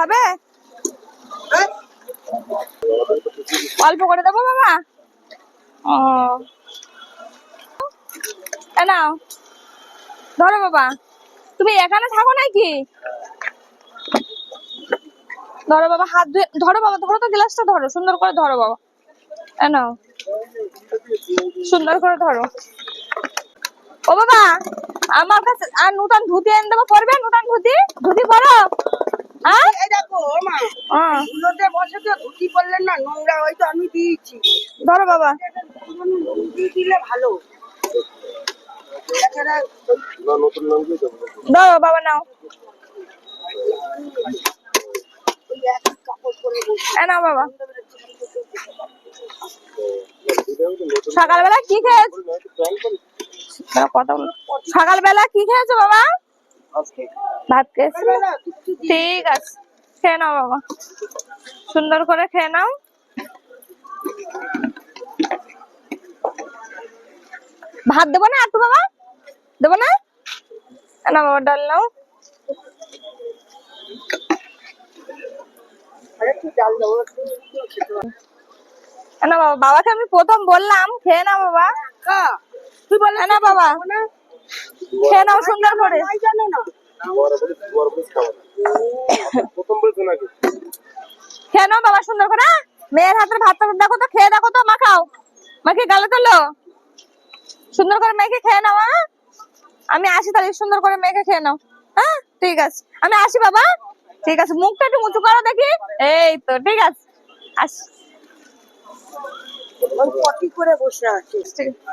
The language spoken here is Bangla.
খাবে? অল্প করে দেবো বাবা। ও। নাও। ধরো বাবা। তুমি এখানে থাকো নাকি? ধরো বাবা, হাত ধুয়ে ধরো বাবা, ধরো তো গ্লাসটা ধরো, সুন্দর করে ধরো বাবা। নাও। সুন্দর করে ধরো। ও বাবা, আমার কাছে আর নতুন ধুতি এনে দেবো পরবে নতুন ধুতি? ধুতি পরো হ্যাঁ এই দেখো ও মা হ্যাঁ, ধুলোতে বসে তো ধুতি পরলেন না নোংরা হয়তো আমি দিয়েছি। ধরো বাবা। দিলে ভালো। ধরো বাবা নাও। বাবা। সকালবেলা কি খেয়েছো? সকালবেলা কি খেয়েছো বাবা? ভাত খেয়েছো? ঠিক আছে। খেয়ে নাও বাবা সুন্দর করে খেয়ে নাও ভাত দেবো না একটু বাবা দেবো না না বাবা ডাল নাও। না বাবা বাবাকে আমি প্রথম বললাম খেয়ে নাও বাবা তুই বলে না বাবা খেয়ে নাও সুন্দর করে জানো না প্রথম বলছো নাকি খেয়ে নাও বাবা সুন্দর করে? মেয়ের হাতের ভাতটা দেখো তো খেয়ে দেখো তো মাখাও মাখিয়ে গালে তোলো সুন্দর করে মেখে খেয়ে নাও হ্যাঁ আমি আসি তাহলে সুন্দর করে মেখে খেয়ে নাও হ্যাঁ ঠিক আছে। আমি আসি বাবা। ঠিক আছে মুখটা একটু উঁচু করো দেখি। এই তো ঠিক আছে। আস। করে বসে আছে ঠিক আছে।